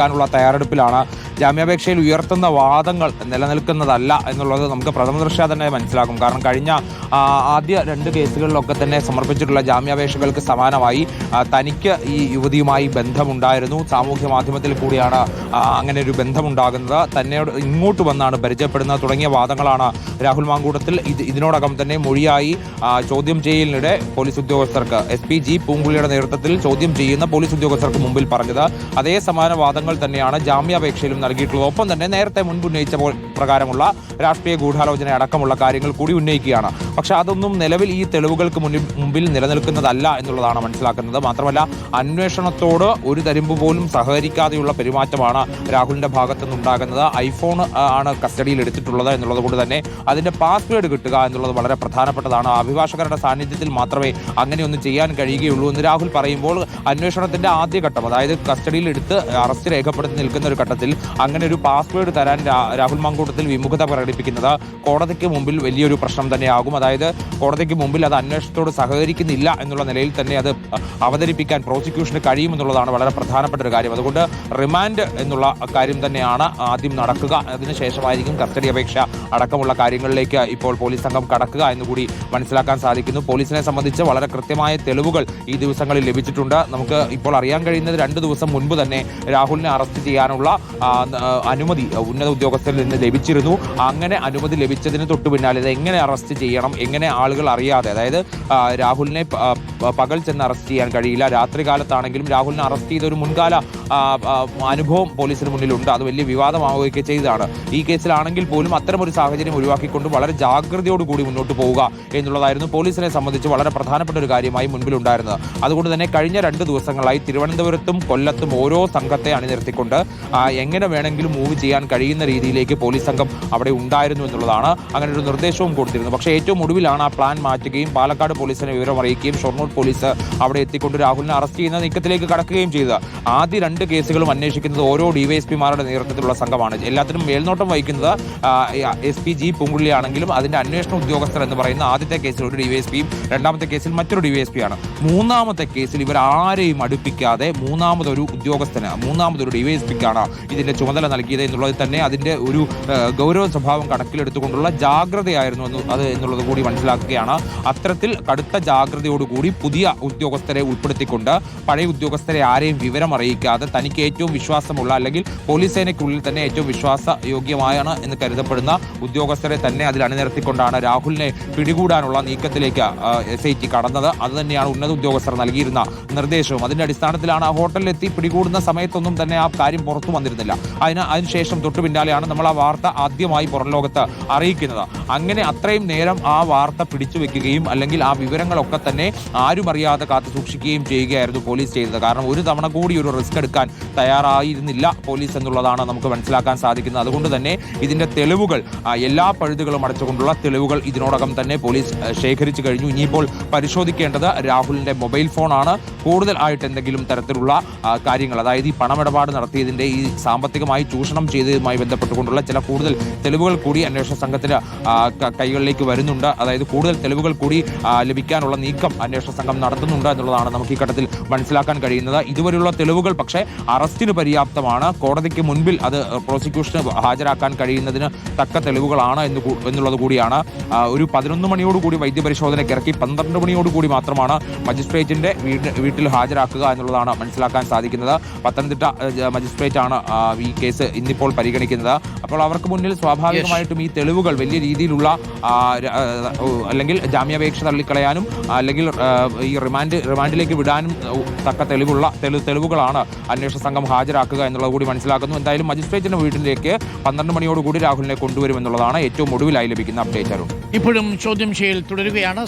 ാനുള്ള തയ്യാറെടുപ്പിലാണ് ജാമ്യാപേക്ഷയിൽ ഉയർത്തുന്ന വാദങ്ങൾ നിലനിൽക്കുന്നതല്ല എന്നുള്ളത് നമുക്ക് പ്രഥമ ദൃഷ്ട്യാ തന്നെ മനസ്സിലാക്കും കാരണം കഴിഞ്ഞ ആദ്യ രണ്ട് കേസുകളിലൊക്കെ തന്നെ സമർപ്പിച്ചിട്ടുള്ള ജാമ്യാപേക്ഷകൾക്ക് സമാനമായി തനിക്ക് ഈ യുവതിയുമായി ബന്ധമുണ്ടായിരുന്നു. സാമൂഹ്യ മാധ്യമത്തിൽ കൂടിയാണ് അങ്ങനെ ഒരു ബന്ധമുണ്ടാകുന്നത്. തന്നെയോട് ഇങ്ങോട്ട് വന്നാണ് പരിചയപ്പെടുന്നത്. തുടങ്ങിയ വാദങ്ങളാണ് രാഹുൽ മാങ്കൂട്ടത്തിൽ ഇത് ഇതിനോടകം തന്നെ മൊഴിയായി ചോദ്യം ചെയ്യലിനിടെ പോലീസ് ഉദ്യോഗസ്ഥർക്ക് എസ് പി ജി പൂങ്കുളിയുടെ നേതൃത്വത്തിൽ ചോദ്യം ചെയ്യുന്ന പോലീസ് ഉദ്യോഗസ്ഥർക്ക് മുമ്പിൽ പറഞ്ഞത്. അതേ സമാന വാദങ്ങൾ തന്നെയാണ് ജാമ്യാപേക്ഷയിലും നൽകിയിട്ടുള്ളത്. ഒപ്പം തന്നെ നേരത്തെ മുൻപ് പ്രകാരമുള്ള രാഷ്ട്രീയ ഗൂഢാലോചന അടക്കമുള്ള കാര്യങ്ങൾ കൂടി ഉന്നയിക്കുകയാണ്. പക്ഷെ അതൊന്നും നിലവിൽ ഈ തെളിവുകൾക്ക് മുന്നിൽ മുമ്പിൽ നിലനിൽക്കുന്നതല്ല എന്നുള്ളതാണ് മനസ്സിലാക്കുന്നത്. മാത്രമല്ല അന്വേഷണത്തോട് ഒരു തരിമ്പ് പോലും സഹകരിക്കാതെയുള്ള പെരുമാറ്റമാണ് രാഹുലിന്റെ ഭാഗത്തു നിന്നുണ്ടാകുന്നത് ഐഫോൺ ആണ് കസ്റ്റഡിയിൽ എടുത്തിട്ടുള്ളത് എന്നുള്ളത് കൊണ്ട് തന്നെ അതിന്റെ പാസ്വേഡ് കിട്ടുക എന്നുള്ളത് വളരെ പ്രധാനപ്പെട്ടതാണ്. അഭിഭാഷകരുടെ സാന്നിധ്യത്തിൽ മാത്രമേ അങ്ങനെയൊന്നും ചെയ്യാൻ കഴിയുകയുള്ളൂ എന്ന് രാഹുൽ പറയുമ്പോൾ അന്വേഷണത്തിന്റെ ആദ്യഘട്ടം അതായത് കസ്റ്റഡിയിൽ എടുത്ത് അറസ്റ്റ് രേഖപ്പെടുത്തി നിൽക്കുന്ന ഒരു ഘട്ടത്തിൽ അങ്ങനെ ഒരു പാസ്വേഡ് തരാൻ രാഹുൽ രാഹുൽ മങ്കൂട്ടത്തിൽ വിമുഖത പ്രകടിപ്പിക്കുന്നത് കോടതിക്ക് മുമ്പിൽ വലിയൊരു പ്രശ്നം തന്നെയാകും. അതായത് കോടതിക്ക് മുമ്പിൽ അത് അന്വേഷണത്തോട് സഹകരിക്കുന്നില്ല എന്നുള്ള നിലയിൽ തന്നെ അത് അവതരിപ്പിക്കാൻ പ്രോസിക്യൂഷന് കഴിയുമെന്നുള്ളതാണ് വളരെ പ്രധാനപ്പെട്ട ഒരു കാര്യം. അതുകൊണ്ട് റിമാൻഡ് എന്നുള്ള കാര്യം തന്നെയാണ് ആദ്യം നടക്കുക. അതിനുശേഷമായിരിക്കും കസ്റ്റഡി അപേക്ഷ അടക്കമുള്ള കാര്യങ്ങളിലേക്ക് ഇപ്പോൾ പോലീസ് സംഘം കടക്കുക എന്നുകൂടി മനസ്സിലാക്കാൻ സാധിക്കുന്നു. പോലീസിനെ സംബന്ധിച്ച് വളരെ കൃത്യമായ തെളിവുകൾ ഈ ദിവസങ്ങളിൽ ലഭിച്ചിട്ടുണ്ട്. നമുക്ക് ഇപ്പോൾ അറിയാൻ കഴിയുന്നത് രണ്ട് ദിവസം മുൻപ് തന്നെ രാഹുലിനെ അറസ്റ്റ് ചെയ്യാനുള്ള അനുമതി ഉന്നത ഉദ്യോഗസ്ഥരിൽ നിന്ന് ലഭിച്ചിരുന്നു അങ്ങനെ അനുമതി ലഭിച്ചതിന് തൊട്ടു പിന്നാലെ ഇത് എങ്ങനെ അറസ്റ്റ് ചെയ്യണം? എങ്ങനെ ആളുകൾ അറിയാതെ? അതായത് രാഹുലിനെ പകൽ ചെന്ന് അറസ്റ്റ് ചെയ്യാൻ കഴിയില്ല. രാത്രി കാലത്താണെങ്കിലും രാഹുലിനെ അറസ്റ്റ് ചെയ്ത ഒരു മുൻകാല അനുഭവം പോലീസിന് മുന്നിലുണ്ട്. അത് വലിയ വിവാദമാവുകയൊക്കെ ചെയ്തതാണ്. ഈ കേസിലാണെങ്കിൽ പോലും അത്തരമൊരു സാഹചര്യം ഒഴിവാക്കിക്കൊണ്ട് വളരെ ജാഗ്രതയോടുകൂടി മുന്നോട്ട് പോവുക എന്നുള്ളതായിരുന്നു പോലീസിനെ സംബന്ധിച്ച് വളരെ പ്രധാനപ്പെട്ട ഒരു കാര്യമായി മുൻപിലുണ്ടായിരുന്നത്. അതുകൊണ്ട് തന്നെ കഴിഞ്ഞ രണ്ട് ദിവസങ്ങളായി തിരുവനന്തപുരത്തും കൊല്ലത്തും ഓരോ സംഘത്തെ അണിനിർത്തിക്കൊണ്ട് എങ്ങനെ വേണമെങ്കിലും മൂവ് ചെയ്യാൻ കഴിയുന്ന രീതിയിലേക്ക് പോലീസ് സംഘം അവിടെ ഉണ്ടായിരുന്നു എന്നുള്ളതാണ് അങ്ങനെ ഒരു നിർദ്ദേശവും കൊടുത്തിരുന്നു പക്ഷേ ഏറ്റവും ഒടുവിലാണ് ആ പ്ലാൻ മാറ്റുകയും പാലക്കാട് പോലീസിനെ വിവരം അറിയിക്കുകയും ഷൊർണൂർ പോലീസ് അവിടെ എത്തിക്കൊണ്ട് രാഹുലിനെ അറസ്റ്റ് ചെയ്യുന്ന നീക്കത്തിലേക്ക് കടക്കുകയും ചെയ്തത് ആദ്യ രണ്ട് കേസുകളും അന്വേഷിക്കുന്നത് ഓരോ ഡിവൈഎസ്പിമാരുടെ നേതൃത്വത്തിലുള്ള സംഘമാണ്. എല്ലാത്തിനും മേൽനോട്ടം വഹിക്കുന്നത് എസ് പി ജി പൂങ്കുള്ളിയാണെങ്കിലും അതിന്റെ അന്വേഷണ ഉദ്യോഗസ്ഥർ എന്ന് പറയുന്ന ആദ്യത്തെ കേസിൽ ഒരു ഡിവൈഎസ്പിയും രണ്ടാമത്തെ കേസിൽ മറ്റൊരു ഡിവൈഎസ്പിയാണ്. മൂന്നാമത്തെ കേസിൽ ഇവർ ആരെയും അടുപ്പിക്കാതെ മൂന്നാമതൊരു ഉദ്യോഗസ്ഥന് മൂന്നാമതൊരു ഡിവൈഎസ്പിക്കാണ് ഇതിന്റെ ചുമതല നൽകിയത് എന്നുള്ളത് തന്നെ അതിന്റെ ഒരു ഗൗരവ സ്വഭാവം കണക്കിലെടുത്തുകൊണ്ടുള്ള ജാഗ്രതയായിരുന്നു അത് എന്നുള്ളത് കൂടി മനസ്സിലാക്കുകയാണ്. അത്തരത്തിൽ കടുത്ത ജാഗ്രതയോടുകൂടി പുതിയ ഉദ്യോഗസ്ഥരെ ഉൾപ്പെടുത്തിക്കൊണ്ട് പഴയ ഉദ്യോഗസ്ഥരെ ആരെയും വിവരം അറിയിക്കാതെ തനിക്ക് ഏറ്റവും വിശ്വാസമുള്ള അല്ലെങ്കിൽ പോലീസ് സേനയ്ക്കുള്ളിൽ തന്നെ ഏറ്റവും വിശ്വാസ യോഗ്യമായാണ് എന്ന് കരുതപ്പെടുന്ന ഉദ്യോഗസ്ഥരെ തന്നെ അതിൽ അണിനിരത്തിക്കൊണ്ടാണ് രാഹുലിനെ പിടികൂടാനുള്ള നീക്കത്തിലേക്ക് എസ് ഐ ടി കടന്നത്. അത് തന്നെയാണ് ഉന്നത ഉദ്യോഗസ്ഥർ നൽകിയിരുന്ന നിർദ്ദേശവും. അതിന്റെ അടിസ്ഥാനത്തിലാണ് ആ ഹോട്ടലിലെത്തി പിടികൂടുന്ന സമയത്തൊന്നും തന്നെ ആ കാര്യം പുറത്തു വന്നിരുന്നില്ല. അതിന് അതിനുശേഷം തൊട്ടു പിന്നാലെയാണ് നമ്മൾ ആ വാർത്ത ആദ്യമായി പുറം ലോകത്ത് അറിയിക്കുന്നത്. അങ്ങനെ അത്രയും നേരം ആ വാർത്ത പിടിച്ചു വെക്കുകയും അല്ലെങ്കിൽ ആ വിവരങ്ങളൊക്കെ തന്നെ ആരും അറിയാതെ കാത്തു സൂക്ഷിക്കുകയും ചെയ്യുകയായിരുന്നു പോലീസ് ചെയ്തത്. കാരണം ഒരു തവണ കൂടി ഒരു റിസ്ക് എടുക്കാൻ തയ്യാറായിരുന്നില്ല പോലീസ് എന്നുള്ളതാണ് നമുക്ക് മനസ്സിലാക്കാൻ സാധിക്കുന്നത്. അതുകൊണ്ട് തന്നെ ഇതിന്റെ തെളിവുകൾ എല്ലാ പഴുതുകളും അടച്ചുകൊണ്ടുള്ള തെളിവുകൾ ഇതിനോടകം തന്നെ പോലീസ് ശേഖരിച്ചു കഴിഞ്ഞു. ഇനിയിപ്പോൾ പരിശോധിക്കേണ്ടത് രാഹുലിന്റെ മൊബൈൽ ഫോണാണ്. കൂടുതൽ ആയിട്ട് എന്തെങ്കിലും തരത്തിലുള്ള കാര്യങ്ങൾ അതായത് ഈ പണമിടപാട് നടത്തിയതിന്റെ ഈ സാമ്പത്തികമായി ചൂഷണം ചെയ്തതുമായി ബന്ധപ്പെട്ടുകൊണ്ടുള്ള ചില കൂടുതൽ തെളിവുകൾ കൂടി അന്വേഷണ സംഘത്തിന് കൈകളിലേക്ക് വരുന്നുണ്ട്. അതായത് കൂടുതൽ തെളിവുകൾ കൂടി ലഭിക്കാനുള്ള നീക്കം അന്വേഷണ സംഘം നടത്തുന്നുണ്ട് എന്നുള്ളതാണ് നമുക്ക് ഈ ഘട്ടത്തിൽ മനസ്സിലാക്കാൻ കഴിയുന്നത്. ഇതുവരെയുള്ള തെളിവുകൾ പക്ഷേ അറസ്റ്റിന് പര്യാപ്തമാണ്. കോടതിക്ക് മുൻപിൽ അത് പ്രോസിക്യൂഷന് ഹാജരാക്കാൻ കഴിയുന്നതിന് തക്ക തെളിവുകളാണ് എന്ന് എന്നുള്ളത് കൂടിയാണ്. ഒരു പതിനൊന്ന് മണിയോടുകൂടി വൈദ്യപരിശോധനയ്ക്ക് ഇറക്കി പന്ത്രണ്ട് മണിയോടുകൂടി മാത്രമാണ് മജിസ്ട്രേറ്റിന്റെ വീട്ടിൽ ഹാജരാക്കുക എന്നുള്ളതാണ് മനസ്സിലാക്കാൻ സാധിക്കുന്നത്. പത്തനംതിട്ട മജിസ്ട്രേറ്റ് ആണ് ഈ കേസ് ഇന്നിപ്പോൾ പരിഗണിക്കുന്നത്. അപ്പോൾ അവർക്ക് മുന്നിൽ സ്വാഭാവികമായിട്ടും ഈ തെളിവുകൾ വലിയ രീതിയിലുള്ള അല്ലെങ്കിൽ ജാമ്യാപേക്ഷ തള്ളിക്കളയാനും അല്ലെങ്കിൽ ഈ റിമാൻഡ് റിമാൻഡിലേക്ക് വിടാനും തക്ക തെളിവുള്ള തെളി- തെളിവുകളാണ് അന്വേഷണ സംഘം ഹാജരാക്കുക എന്നുള്ളത് കൂടി മനസ്സിലാക്കുന്നു. എന്തായാലും മജിസ്ട്രേറ്റിന്റെ വീട്ടിലേക്ക് പന്ത്രണ്ട് മണിയോടുകൂടി രാഹുലിനെ കൊണ്ടുവരുമെന്നുള്ളതാണ് ഏറ്റവും ഒടുവിലായി ലഭിക്കുന്ന അപ്ഡേറ്റ് ഇപ്പോഴും ചോദ്യം ചെയ്യൽ തുടരുകയാണ്.